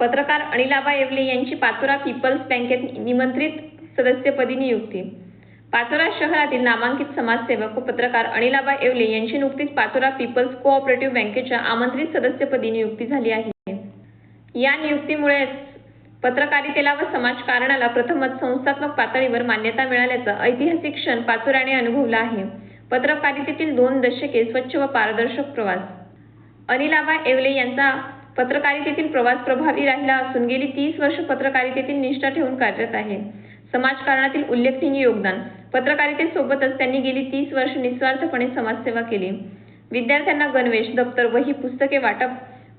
पत्रकार अनिलाबा येवले यांची पाचोरा पीपल्स बँकेत निमंत्रित सदस्यपदी नियुक्ती. पाचोरा शहरातील नामांकित समाजसेवक व पत्रकार अनिलाबा येवले यांची नुकतीच पाचोरा पीपल्स कोऑपरेटिव्ह बँकेच्या आमंत्रित सदस्यपदी नियुक्ती झाली आहे. या नियुक्तीमुळेच पत्रकारितेला व समाजकारणाला प्रथमच संस्थात्मक पातळीवर मान्यता मिळाल्याचा ऐतिहासिक क्षण पाचोऱ्याने अनुभवला आहे. पत्रकारितेतील दोन दशके स्वच्छ व पारदर्शक प्रवास. अनिलाबा येवले यांचा पत्रकारितेतील प्रवास प्रभावी राहिला असून गेली तीस वर्ष पत्रकारितेतील निष्ठा ठेवून कार्यरत आहे. समाजकारणातील उल्लेखनीय योगदान. पत्रकारितेसोबतच त्यांनी गेली तीस वर्ष निस्वार्थपणे समाजसेवा केली. विद्यार्थ्यांना गणवेश दप्तर वही पुस्तके वाटप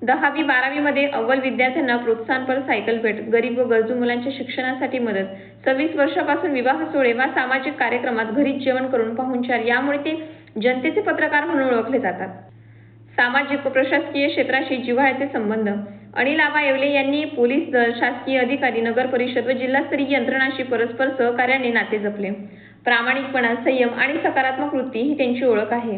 दहावी बारावीमध्ये अव्वल विद्यार्थ्यांना प्रोत्साहनपर सायकल भेट गरीब व गरजू मुलांच्या शिक्षणासाठी मदत सव्वीस वर्षापासून विवाह सोहळे वा सामाजिक कार्यक्रमात घरीच जेवण करून पाहुणचार यामुळे ते जनतेचे पत्रकार म्हणून ओळखले जातात. सामाजिक व प्रशासकीय क्षेत्राशी जिव्हाळ्याचे संबंध. अनिल आबा येवले यांनी पोलीस दल शासकीय अधिकारी नगर परिषद व जिल्हास्तरीय यंत्रणाशी परस्पर सहकार्याने नाते जपले. प्रामाणिकपणा संयम आणि सकारात्मक वृत्ती ही त्यांची ओळख आहे.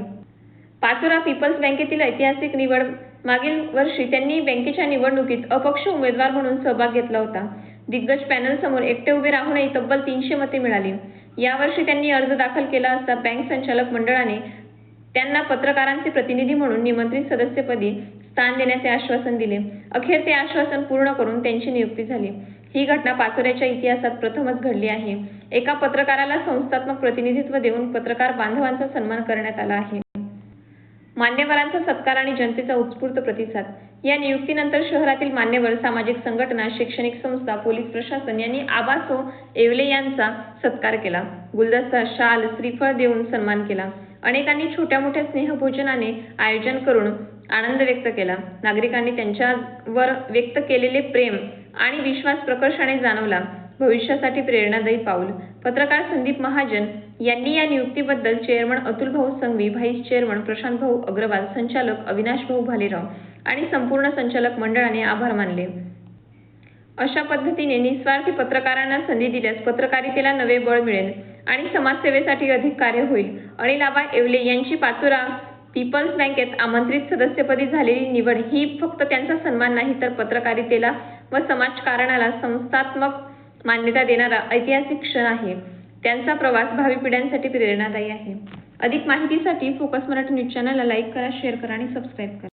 पाचोरा पीपल्स बँकेतील ऐतिहासिक निवड मागील वर्षी त्यांनी बँकेच्या निवडणुकीत अपक्ष उमेदवार म्हणून सहभाग घेतला होता. दिग्गज पॅनल समोर एकटे उभे राहूनही तब्बल तीनशे मते मिळाली. यावर्षी त्यांनी अर्ज दाखल केला असता बँक संचालक मंडळाने त्यांना पत्रकारांचे प्रतिनिधी म्हणून निमंत्रित सदस्यपदी स्थान देण्याचे आश्वासन दिले. अखेर ते आश्वासन पूर्ण करून त्यांची नियुक्ती झाली. ही घटना पाचोऱ्याच्या इतिहासात प्रथमच घडली आहे. एका पत्रकाराला संस्थात्मक प्रतिनिधित्व देऊन पत्रकार बांधवांचा सन्मान करण्यात आला आहे. मान्यवरांचा सत्कार आणि जनतेचा उत्स्फूर्त प्रतिसाद. या नियुक्तीनंतर शहरातील मान्यवर सामाजिक संघटना शैक्षणिक संस्था पोलीस प्रशासन यांनी आबासो येवले यांचा सत्कार केला. गुलदस्ता शाल श्रीफळ देऊन सन्मान केला. अनेकांनी छोट्या मोठ्या स्नेहभोजनाने आयोजन करून आनंद व्यक्त केला. नागरिकांनी त्यांच्यावर व्यक्त केलेले प्रेम आणि विश्वास प्रकर्षाने जाणवला. भविष्यासाठी प्रेरणादायी पाऊल. पत्रकार संदीप महाजन यांनी या नियुक्तीबद्दल चेअरमन अतुल भाऊ संघवी व्हाईस चेअरमन प्रशांत भाऊ अग्रवाल संचालक अविनाश भाऊ भालेराव आणि संपूर्ण संचालक मंडळाने आभार मानले. अशा पद्धतीने निस्वार्थी पत्रकारांना संधी दिल्यास पत्रकारितेला नवे बळ मिळेल. आणि समाजसेवेसाठी अधिक कार्य होईल. अनिल आबा येवले यांची पाचोरा पीपल्स बँकेत आमंत्रित सदस्यपदी झालेली निवड ही फक्त त्यांचा सन्मान नाही तर पत्रकारितेला व समाजकारणाला संस्थात्मक मान्यता देणारा ऐतिहासिक क्षण आहे. त्यांचा प्रवास भावी पिढ्यांसाठी प्रेरणादायी आहे. अधिक माहितीसाठी फोकस मराठी न्यूज चॅनलला लाईक करा शेअर करा आणि सबस्क्राईब करा.